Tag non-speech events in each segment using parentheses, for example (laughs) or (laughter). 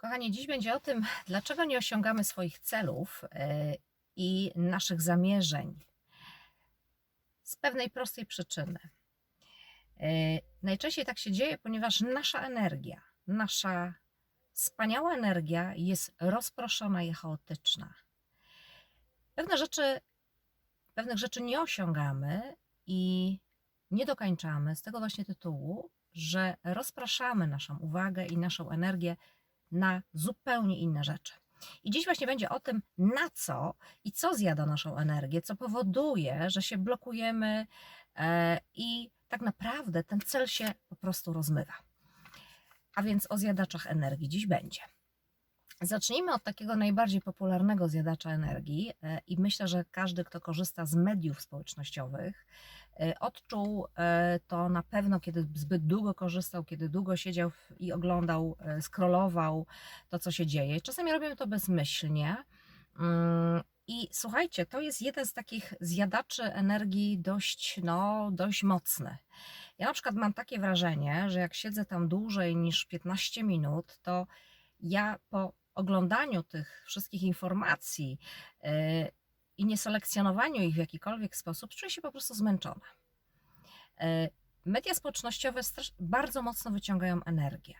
Kochani, dziś będzie o tym, dlaczego nie osiągamy swoich celów e, i naszych zamierzeń. Z pewnej prostej przyczyny. E, Najczęściej tak się dzieje, ponieważ nasza energia, nasza wspaniała energia jest rozproszona i chaotyczna. Pewne rzeczy, pewnych rzeczy nie osiągamy i nie dokańczamy z tego właśnie tytułu, że rozpraszamy naszą uwagę i naszą energię na zupełnie inne rzeczy. I dziś właśnie będzie o tym, na co i co zjada naszą energię, co powoduje, że się blokujemy e, i tak naprawdę ten cel się po prostu rozmywa. A więc o zjadaczach energii dziś będzie. Zacznijmy od takiego najbardziej popularnego zjadacza energii e, i myślę, że każdy, kto korzysta z mediów społecznościowych, e, odczuł e, to na pewno, kiedy zbyt długo korzystał, kiedy długo siedział i oglądał, scrollował to, co się dzieje. Czasami robimy to bezmyślnie. Mm, I słuchajcie, to jest jeden z takich zjadaczy energii dość, no, dość mocny. Ja na przykład mam takie wrażenie, że jak siedzę tam dłużej niż 15 minut, to ja po oglądaniu tych wszystkich informacji yy, i nieselekcjonowaniu ich w jakikolwiek sposób, czuję się po prostu zmęczona. Yy, Media społecznościowe bardzo mocno wyciągają energię.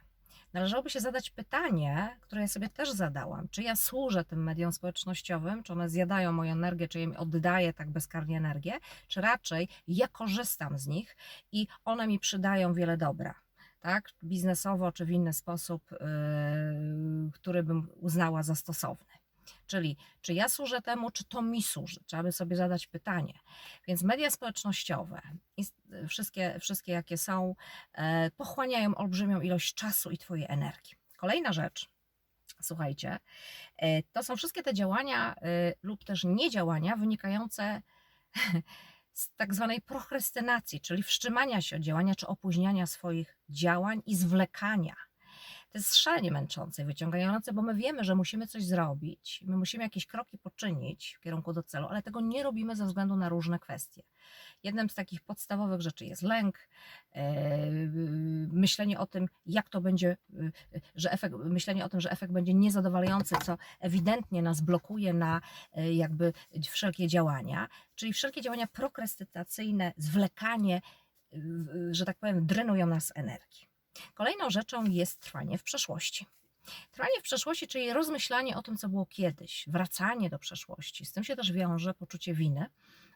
Należałoby się zadać pytanie, które ja sobie też zadałam. Czy ja służę tym mediom społecznościowym, czy one zjadają moją energię, czy im oddaję tak bezkarnie energię, czy raczej ja korzystam z nich i one mi przydają wiele dobra tak, biznesowo czy w inny sposób, yy, który bym uznała za stosowny. Czyli czy ja służę temu, czy to mi służy? Trzeba by sobie zadać pytanie. Więc media społecznościowe, wszystkie, wszystkie jakie są, e, pochłaniają olbrzymią ilość czasu i Twojej energii. Kolejna rzecz, słuchajcie, e, to są wszystkie te działania e, lub też niedziałania wynikające (laughs) z tak zwanej prokrastynacji, czyli wstrzymania się od działania czy opóźniania swoich działań i zwlekania. To jest szalenie męczące wyciągające, bo my wiemy, że musimy coś zrobić, my musimy jakieś kroki poczynić w kierunku do celu, ale tego nie robimy ze względu na różne kwestie. Jednym z takich podstawowych rzeczy jest lęk, e, myślenie o tym, jak to będzie, e, że efekt, myślenie o tym, że efekt będzie niezadowalający, co ewidentnie nas blokuje na e, jakby wszelkie działania, czyli wszelkie działania prokrastynacyjne, zwlekanie, że tak powiem, drenują nas energii. Kolejną rzeczą jest trwanie w przeszłości. Trwanie w przeszłości, czyli rozmyślanie o tym, co było kiedyś, wracanie do przeszłości. Z tym się też wiąże poczucie winy,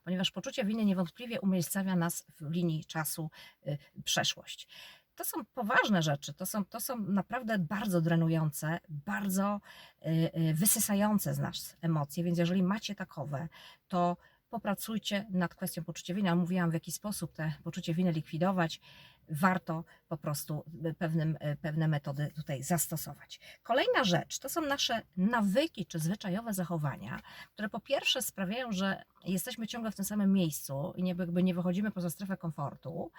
ponieważ poczucie winy niewątpliwie umiejscawia nas w linii czasu y, przeszłość. To są poważne rzeczy, to są, to są naprawdę bardzo drenujące, bardzo y, y, wysysające z nas emocje, więc jeżeli macie takowe, to popracujcie nad kwestią poczucia winy. Mówiłam, w jaki sposób te poczucie winy likwidować. Warto po prostu pewnym, pewne metody tutaj zastosować. Kolejna rzecz to są nasze nawyki czy zwyczajowe zachowania, które po pierwsze sprawiają, że jesteśmy ciągle w tym samym miejscu i nie, jakby nie wychodzimy poza strefę komfortu.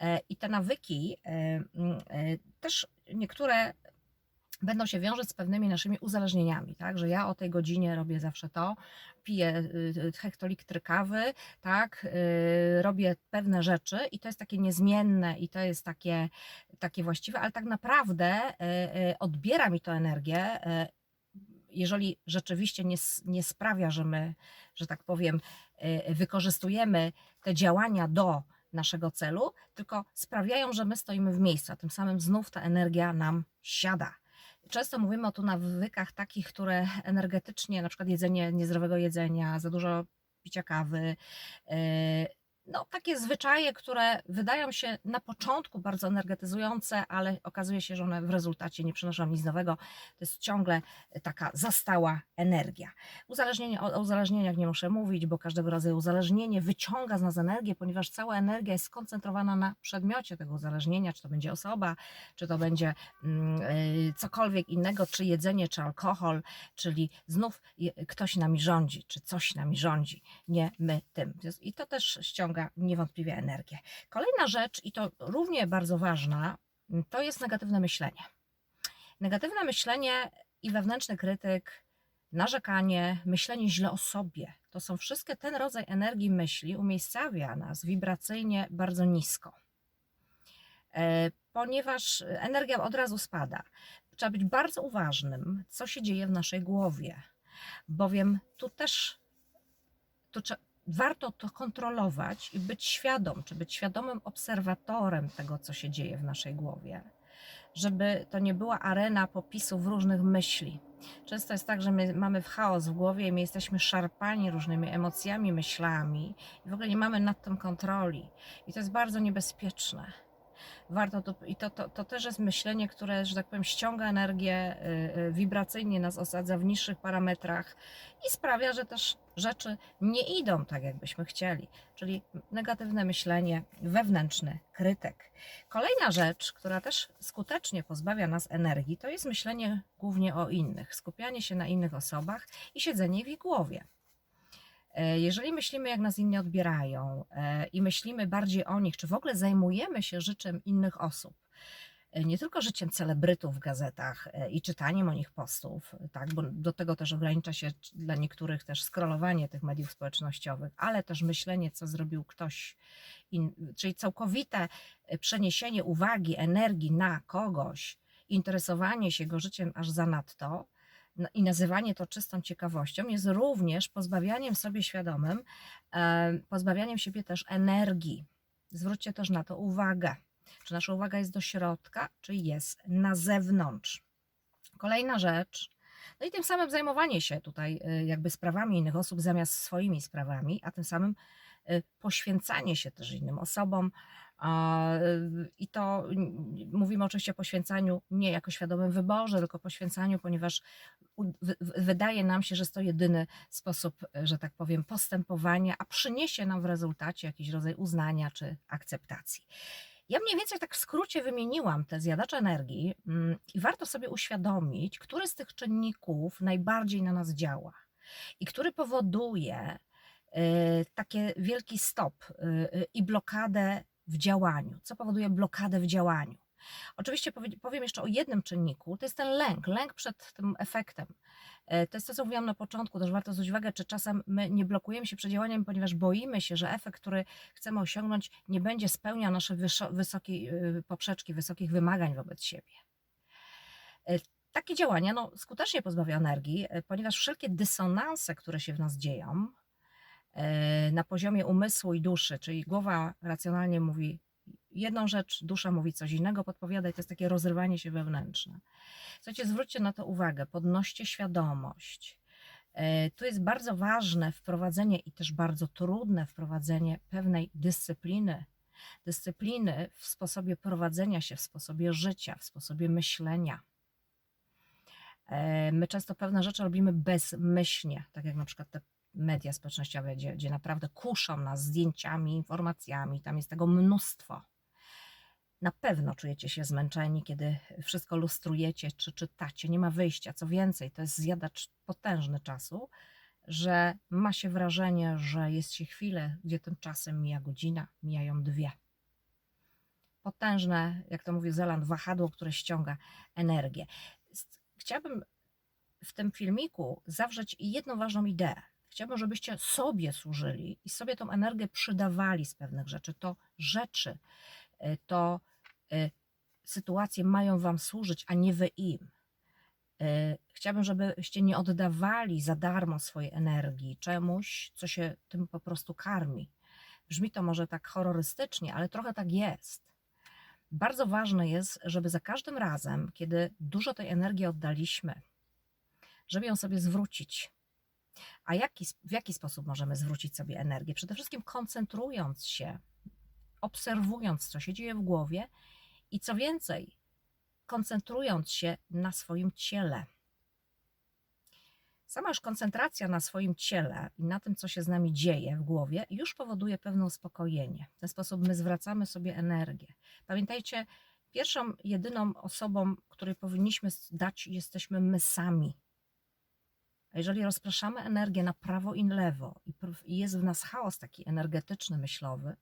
E, I te nawyki e, e, też niektóre będą się wiązać z pewnymi naszymi uzależnieniami, tak, że ja o tej godzinie robię zawsze to, piję y, hektolitry kawy, tak, y, robię pewne rzeczy i to jest takie niezmienne i to jest takie, takie właściwe, ale tak naprawdę y, y, odbiera mi to energię, y, jeżeli rzeczywiście nie, nie sprawia, że my, że tak powiem, y, wykorzystujemy te działania do naszego celu, tylko sprawiają, że my stoimy w miejscu, a tym samym znów ta energia nam siada. Często mówimy o tu nawykach takich, które energetycznie, na przykład jedzenie niezdrowego jedzenia, za dużo picia kawy, yy, no takie zwyczaje, które wydają się na początku bardzo energetyzujące, ale okazuje się, że one w rezultacie nie przynoszą nic nowego. To jest ciągle taka zastała energia. Uzależnienie, o uzależnieniach nie muszę mówić, bo każdego rodzaju uzależnienie wyciąga z nas energię, ponieważ cała energia jest skoncentrowana na przedmiocie tego uzależnienia, czy to będzie osoba, czy to będzie mm, y, cokolwiek innego, czy jedzenie, czy alkohol, czyli znów ktoś nami rządzi, czy coś nami rządzi, nie my tym. I to też ściąga niewątpliwie energię. Kolejna rzecz, i to równie bardzo ważna, to jest negatywne myślenie. Negatywne myślenie i wewnętrzny krytyk, narzekanie, myślenie źle o sobie. To są wszystkie ten rodzaj energii myśli umiejscawia nas wibracyjnie bardzo nisko. E, Ponieważ energia od razu spada. trzeba być bardzo uważnym, co się dzieje w naszej głowie, bowiem tu też tu warto to kontrolować i być świadom, czy być świadomym obserwatorem tego, co się dzieje w naszej głowie, żeby to nie była arena popisów różnych myśli. Często jest tak, że my mamy chaos w głowie i my jesteśmy szarpani różnymi emocjami, myślami i w ogóle nie mamy nad tym kontroli. I to jest bardzo niebezpieczne. Warto to, i to, to, to też jest myślenie, które, że tak powiem, ściąga energię, y, y, wibracyjnie nas osadza w niższych parametrach i sprawia, że też rzeczy nie idą tak, jakbyśmy chcieli. Czyli negatywne myślenie, wewnętrzny krytyk. Kolejna rzecz, która też skutecznie pozbawia nas energii, to jest myślenie głównie o innych, skupianie się na innych osobach i siedzenie w ich głowie. E, Jeżeli myślimy, jak nas inni odbierają e, i myślimy bardziej o nich, czy w ogóle zajmujemy się życzem innych osób, e, nie tylko życiem celebrytów w gazetach i czytaniem o nich postów, tak, bo do tego też ogranicza się dla niektórych też scrollowanie tych mediów społecznościowych, ale też myślenie, co zrobił ktoś, in, czyli całkowite przeniesienie uwagi, energii na kogoś, interesowanie się jego życiem aż zanadto, i nazywanie to czystą ciekawością jest również pozbawianiem sobie świadomym, e, pozbawianiem siebie też energii. Zwróćcie też na to uwagę. Czy nasza uwaga jest do środka, czy jest na zewnątrz. Kolejna rzecz. No i tym samym zajmowanie się tutaj y, jakby sprawami innych osób zamiast swoimi sprawami, a tym samym y, poświęcanie się też innym osobom. Y, I to mówimy oczywiście o poświęcaniu nie jako świadomym wyborze, tylko poświęcaniu, ponieważ wydaje nam się, że jest to jedyny sposób, że tak powiem, postępowania, a przyniesie nam w rezultacie jakiś rodzaj uznania czy akceptacji. Ja mniej więcej tak w skrócie wymieniłam te zjadacze energii mm, i warto sobie uświadomić, który z tych czynników najbardziej na nas działa i który powoduje y, takie wielki stop y, i blokadę w działaniu. Co powoduje blokadę w działaniu? Oczywiście powie- powiem jeszcze o jednym czynniku, to jest ten lęk, lęk przed tym efektem. E, To jest to, co mówiłam na początku, też warto zwrócić uwagę, czy czasem my nie blokujemy się przed działaniem, ponieważ boimy się, że efekt, który chcemy osiągnąć, nie będzie spełniał nasze wyszo- wysokiej y, poprzeczki, wysokich wymagań wobec siebie. E, Takie działania no, skutecznie pozbawia energii, e, ponieważ wszelkie dysonanse, które się w nas dzieją e, na poziomie umysłu i duszy, czyli głowa racjonalnie mówi jedną rzecz, dusza mówi coś innego, podpowiada i to jest takie rozrywanie się wewnętrzne. Słuchajcie, zwróćcie na to uwagę, podnoście świadomość. E, Tu jest bardzo ważne wprowadzenie i też bardzo trudne wprowadzenie pewnej dyscypliny. Dyscypliny w sposobie prowadzenia się, w sposobie życia, w sposobie myślenia. E, My często pewne rzeczy robimy bezmyślnie, tak jak na przykład te media społecznościowe, gdzie, gdzie naprawdę kuszą nas zdjęciami, informacjami, tam jest tego mnóstwo. Na pewno czujecie się zmęczeni, kiedy wszystko lustrujecie czy czytacie, nie ma wyjścia. Co więcej, to jest zjadacz potężny czasu, że ma się wrażenie, że jest się chwilę, gdzie tymczasem mija godzina, mijają dwie. Potężne, jak to mówił Zeland, wahadło, które ściąga energię. Chciałabym w tym filmiku zawrzeć jedną ważną ideę. Chciałabym, żebyście sobie służyli i sobie tą energię przydawali z pewnych rzeczy. To rzeczy, y, to y, sytuacje mają Wam służyć, a nie Wy im. Y, Chciałabym, żebyście nie oddawali za darmo swojej energii czemuś, co się tym po prostu karmi. Brzmi to może tak horrorystycznie, ale trochę tak jest. Bardzo ważne jest, żeby za każdym razem, kiedy dużo tej energii oddaliśmy, żeby ją sobie zwrócić. A jaki, w jaki sposób możemy zwrócić sobie energię? Przede wszystkim koncentrując się, obserwując, co się dzieje w głowie i co więcej, koncentrując się na swoim ciele. Sama już koncentracja na swoim ciele i na tym, co się z nami dzieje w głowie, już powoduje pewne uspokojenie. W ten sposób my zwracamy sobie energię. Pamiętajcie, pierwszą, jedyną osobą, której powinniśmy dać, jesteśmy my sami. A jeżeli rozpraszamy energię na prawo i lewo i jest w nas chaos taki energetyczny, myślowy,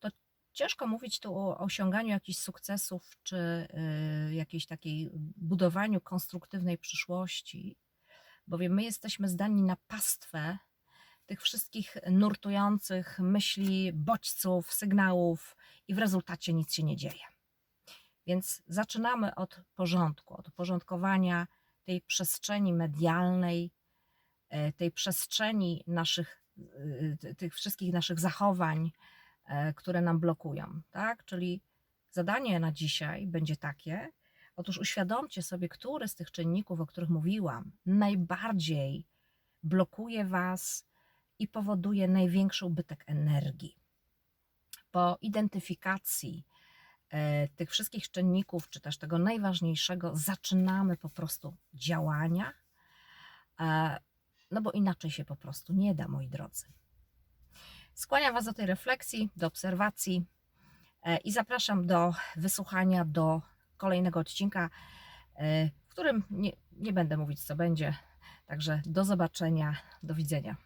to ciężko mówić tu o osiąganiu jakichś sukcesów czy y, jakiejś takiej budowaniu konstruktywnej przyszłości, bowiem my jesteśmy zdani na pastwę tych wszystkich nurtujących myśli, bodźców, sygnałów i w rezultacie nic się nie dzieje. Więc zaczynamy od porządku, od uporządkowania tej przestrzeni medialnej, e, tej przestrzeni naszych, y, ty- tych wszystkich naszych zachowań, e, które nam blokują, tak? Czyli zadanie na dzisiaj będzie takie, otóż uświadomcie sobie, który z tych czynników, o których mówiłam, najbardziej blokuje Was i powoduje największy ubytek energii. Po identyfikacji e, tych wszystkich czynników, czy też tego najważniejszego, zaczynamy po prostu działania, e, no bo inaczej się po prostu nie da, moi drodzy. Skłaniam Was do tej refleksji, do obserwacji e, i zapraszam do wysłuchania do kolejnego odcinka, e, w którym nie, nie będę mówić, co będzie. Także do zobaczenia, do widzenia.